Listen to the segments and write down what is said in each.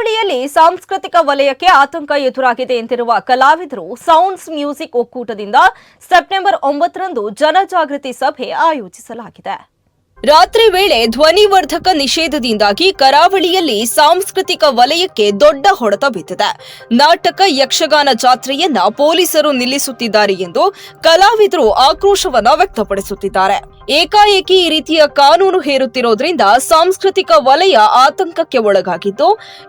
ಕರಾವಳಿಯಲ್ಲಿ ಸಾಂಸ್ಕೃತಿಕ ವಲಯಕ್ಕೆ ಆತಂಕ ಎದುರಾಗಿದೆ ಎಂದಿರುವ ಕಲಾವಿದರು ಸೌಂಡ್ಸ್ ಮ್ಯೂಸಿಕ್ ಒಕ್ಕೂಟದಿಂದ ಸೆಪ್ಟೆಂಬರ್ ಒಂಬತ್ತರಂದು ಜನಜಾಗೃತಿ ಸಭೆ ಆಯೋಜಿಸಲಾಗಿದೆ. ರಾತ್ರಿ ವೇಳೆ ಧ್ವನಿವರ್ಧಕ ನಿಷೇಧದಿಂದಾಗಿ ಕರಾವಳಿಯಲ್ಲಿ ಸಾಂಸ್ಕೃತಿಕ ವಲಯಕ್ಕೆ ದೊಡ್ಡ ಹೊಡೆತ ಬಿದ್ದಿದೆ. ನಾಟಕ ಯಕ್ಷಗಾನ ಜಾತ್ರೆಯನ್ನ ಪೊಲೀಸರು ನಿಲ್ಲಿಸುತ್ತಿದ್ದಾರೆ ಎಂದು ಕಲಾವಿದರು ಆಕ್ರೋಶವನ್ನ ವ್ಯಕ್ತಪಡಿಸುತ್ತಿದ್ದಾರೆ. ಏಕಾಏಕಿ ಈ ರೀತಿಯ ಕಾನೂನು ಹೇರುತ್ತಿರೋದ್ರಿಂದ ಸಾಂಸ್ಕೃತಿಕ ವಲಯ ಆತಂಕಕ್ಕೆ ಒಳಗಾಗಿದ್ದು,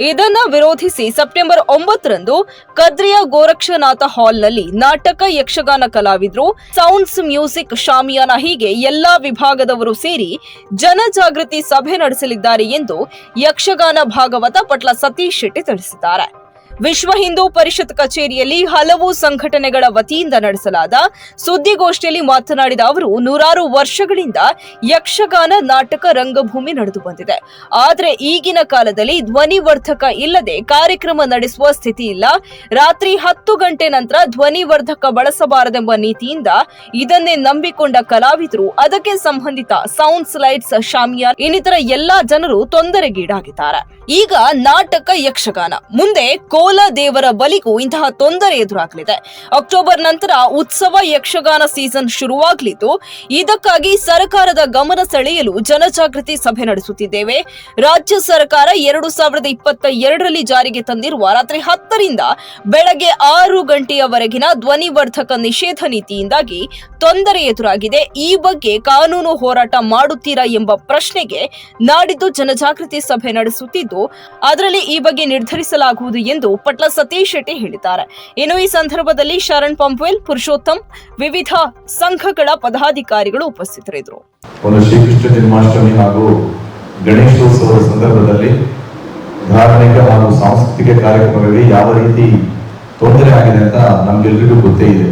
ಇದನ್ನ ವಿರೋಧಿಸಿ ಸೆಪ್ಟೆಂಬರ್ ಒಂಬತ್ತರಂದು ಕದ್ರಿಯ ಗೋರಕ್ಷನಾಥ ಹಾಲ್ನಲ್ಲಿ ನಾಟಕ ಯಕ್ಷಗಾನ ಕಲಾವಿದರು ಸೌಂಡ್ಸ್ ಮ್ಯೂಸಿಕ್ ಶಾಮಿಯಾನ ಹೀಗೆ ಎಲ್ಲಾ ವಿಭಾಗದವರು ಸೇರಿ ಜನಜಾಗೃತಿ ಸಭೆ ನಡೆಸಲಿದ್ದಾರೆ ಎಂದು ಯಕ್ಷಗಾನ ಭಾಗವತ ಪಟ್ಲ ಸತೀಶ್ ಶೆಟ್ಟಿ ತಿಳಿಸಿದ್ದಾರೆ. ವಿಶ್ವ ಹಿಂದೂ ಪರಿಷತ್ ಕಚೇರಿಯಲ್ಲಿ ಹಲವು ಸಂಘಟನೆಗಳ ವತಿಯಿಂದ ನಡೆಸಲಾದ ಸುದ್ದಿಗೋಷ್ಠಿಯಲ್ಲಿ ಮಾತನಾಡಿದ ಅವರು, ನೂರಾರು ವರ್ಷಗಳಿಂದ ಯಕ್ಷಗಾನ ನಾಟಕ ರಂಗಭೂಮಿ ನಡೆದು ಬಂದಿದೆ. ಆದರೆ ಈಗಿನ ಕಾಲದಲ್ಲಿ ಧ್ವನಿವರ್ಧಕ ಇಲ್ಲದೆ ಕಾರ್ಯಕ್ರಮ ನಡೆಸುವ ಸ್ಥಿತಿ ಇಲ್ಲ. ರಾತ್ರಿ ಹತ್ತು ಗಂಟೆ ನಂತರ ಧ್ವನಿವರ್ಧಕ ಬಳಸಬಾರದೆಂಬ ನೀತಿಯಿಂದ ಇದನ್ನೇ ನಂಬಿಕೊಂಡ ಕಲಾವಿದರು, ಅದಕ್ಕೆ ಸಂಬಂಧಿತ ಸೌಂಡ್ ಸ್ಲೈಡ್ಸ್ ಶಾಮಿಯಾ ಇನ್ನಿತರ ಎಲ್ಲಾ ಜನರು ತೊಂದರೆಗೀಡಾಗಿದ್ದಾರೆ. ಈಗ ನಾಟಕ ಯಕ್ಷಗಾನ. ಮುಂದೆ ಕೋಲ ದೇವರ ಬಲಿಗೂ ಇಂತಹ ತೊಂದರೆ ಎದುರಾಗಲಿದೆ. ಅಕ್ಟೋಬರ್ ನಂತರ ಉತ್ಸವ ಯಕ್ಷಗಾನ ಸೀಸನ್ ಶುರುವಾಗಲಿದ್ದು, ಇದಕ್ಕಾಗಿ ಸರ್ಕಾರದ ಗಮನ ಸೆಳೆಯಲು ಜನಜಾಗೃತಿ ಸಭೆ ನಡೆಸುತ್ತಿದ್ದೇವೆ. ರಾಜ್ಯ ಸರ್ಕಾರ ಎರಡು ಸಾವಿರದ ಇಪ್ಪತ್ತ ಜಾರಿಗೆ ತಂದಿರುವ ರಾತ್ರಿ ಹತ್ತರಿಂದ ಬೆಳಗ್ಗೆ ಆರು ಗಂಟೆಯವರೆಗಿನ ಧ್ವನಿವರ್ಧಕ ನಿಷೇಧ ನೀತಿಯಿಂದಾಗಿ ತೊಂದರೆ ಎದುರಾಗಿದೆ. ಈ ಬಗ್ಗೆ ಕಾನೂನು ಹೋರಾಟ ಮಾಡುತ್ತೀರಾ ಎಂಬ ಪ್ರಶ್ನೆಗೆ ನಾಡಿದ್ದು ಜನಜಾಗೃತಿ ಸಭೆ ನಡೆಸುತ್ತಿದ್ದು, ಅದರಲ್ಲಿ ಈ ಬಗ್ಗೆ ನಿರ್ಧರಿಸಲಾಗುವುದು ಎಂದು ಪಟ್ಲ ಸತೀಶ್ ಶೆಟ್ಟಿ ಹೇಳಿದ್ದಾರೆ. ಇನ್ನು ಈ ಸಂದರ್ಭದಲ್ಲಿ ಶರಣ್ ಪಂಪ್ವೆಲ್, ಪುರುಷೋತ್ತಮ್, ವಿವಿಧ ಸಂಘಗಳ ಪದಾಧಿಕಾರಿಗಳು ಉಪಸ್ಥಿತರಿದ್ದರು. ಒಂದು ಶ್ರೀಕೃಷ್ಣ ಜನ್ಮಾಷ್ಟಮಿ ಹಾಗೂ ಗಣೇಶೋತ್ಸವದ ಸಂದರ್ಭದಲ್ಲಿ ಧಾರ್ಮಿಕ ಹಾಗೂ ಸಾಂಸ್ಕೃತಿಕ ಕಾರ್ಯಕ್ರಮಗಳಿಗೆ ಯಾವ ರೀತಿ ತೊಂದರೆ ಆಗಿದೆ ಅಂತ ನಮ್ಗೆಲ್ರಿಗೂ ಗೊತ್ತೇ ಇದೆ.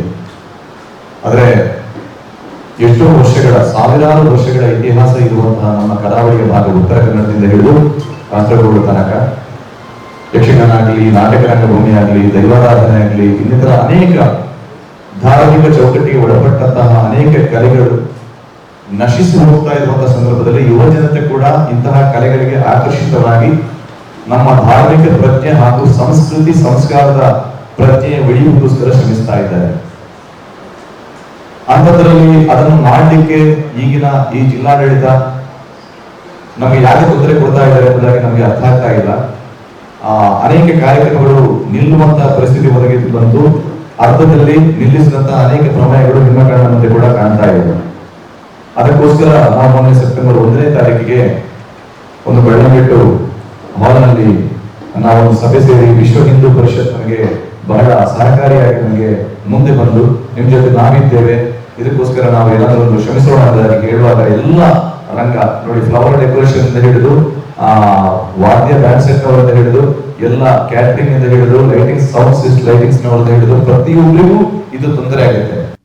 ಆದರೆ ಎಷ್ಟೋ ವರ್ಷಗಳ, ಸಾವಿರಾರು ವರ್ಷಗಳ ಇತಿಹಾಸ ಇರುವಂತಹ ನಮ್ಮ ಕರಾವಳಿಯ ಭಾಗ ಉತ್ತರ ಕನ್ನಡದಿಂದ ಹಿಡಿದು ಕಾಸರಗೋಡು ತನಕ ಯಕ್ಷಗಾನ ಆಗಲಿ ನಾಟಕ ರಂಗಭೂಮಿ ಆಗಲಿ ದೈವಾರಾಧನೆ ಆಗಲಿ ಇನ್ನಿತರ ಅನೇಕ ಧಾರ್ಮಿಕ ಚೌಕಟ್ಟಿಗೆ ಒಳಪಟ್ಟಂತಹ ಅನೇಕ ಕಲೆಗಳು ನಶಿಸಿ ಹೋಗ್ತಾ ಇರುವಂತಹ ಸಂದರ್ಭದಲ್ಲಿ ಯುವ ಜನತೆ ಕೂಡ ಇಂತಹ ಕಲೆಗಳಿಗೆ ಆಕರ್ಷಿತವಾಗಿ ನಮ್ಮ ಧಾರ್ಮಿಕ ಪ್ರಜ್ಞೆ ಹಾಗೂ ಸಂಸ್ಕೃತಿ ಸಂಸ್ಕಾರದ ಪ್ರಜ್ಞೆಯ ಉಳಿಯುವುದಕ್ಕೋಸ್ಕರ ಶ್ರಮಿಸ್ತಾ ಇದ್ದಾರೆ. ಅಂಥದ್ರಲ್ಲಿ ಅದನ್ನು ಮಾಡಲಿಕ್ಕೆ ಈಗಿನ ಈ ಜಿಲ್ಲಾಡಳಿತ ನಮಗೆ ಯಾಕೆ ತೊಂದರೆ ಕೊಡ್ತಾ ಇದ್ದಾರೆ ಎಂಬುದಾಗಿ ನಮಗೆ ಅರ್ಥ ಆಗ್ತಾ ಇಲ್ಲ. ಅನೇಕ ಕಾರ್ಯಕ್ರಮಗಳು ನಿಲ್ಲುವಂತಹ ಪರಿಸ್ಥಿತಿ ಒದಗಿ ಬಂತು ಅರ್ಧದಲ್ಲಿ ನಿಲ್ಲಿಸಿದಂತಹ ಅನೇಕ ಪ್ರಮೇಯಗಳು ನಿಮ್ಮ ಕಣ್ಣ ಮುಂದೆ ಕೂಡ ಕಾಣ್ತಾ ಇದೆ ಅದಕ್ಕೋಸ್ಕರ ನಾವು ಮೊನ್ನೆ ಸೆಪ್ಟೆಂಬರ್ ಒಂದನೇ ತಾರೀಕಿಗೆ ಒಂದು ಬೆಳ್ಳಂಬೆಟ್ಟು ಹಾಲ್ನಲ್ಲಿ ನಾವೊಂದು ಸಭೆ ಸೇರಿ ವಿಶ್ವ ಹಿಂದೂ ಪರಿಷತ್ ನಮಗೆ ಬಹಳ ಸಹಕಾರಿಯಾಗಿ ನನಗೆ ಮುಂದೆ ಬಂದು ನಿಮ್ ಜೊತೆ ನಾವಿದ್ದೇವೆ. ಇದಕ್ಕೋಸ್ಕರ ನಾವು ಏನಾದರೂ ಒಂದು ಶ್ರಮಿಸೋಣ ಹೇಳುವಾಗ ಎಲ್ಲ ರಂಗ ನೋಡಿ ಫ್ಲವರ್ ಡೆಕೋರೇಷನ್ ಹಿಡಿದು ವಾದ್ಯ ಬ್ಯಾಂಡ್ ಸೆಟ್ ಅವರಿಂದ ಹಿಡಿದು, ಎಲ್ಲ ಕ್ಯಾಟ್ರಿಂಗ್ ಇಂದ ಹಿಡಿದು ಲೈಟಿಂಗ್ ಸೌಂಡ್ ಸಿಸ್ಟ್ ಲೈಟಿಂಗ್ಸ್ ನವರಿಂದ ಹಿಡಿದು ಪ್ರತಿಯೊಬ್ಬರಿಗೂ ಇದು ತೊಂದರೆ ಆಗುತ್ತೆ.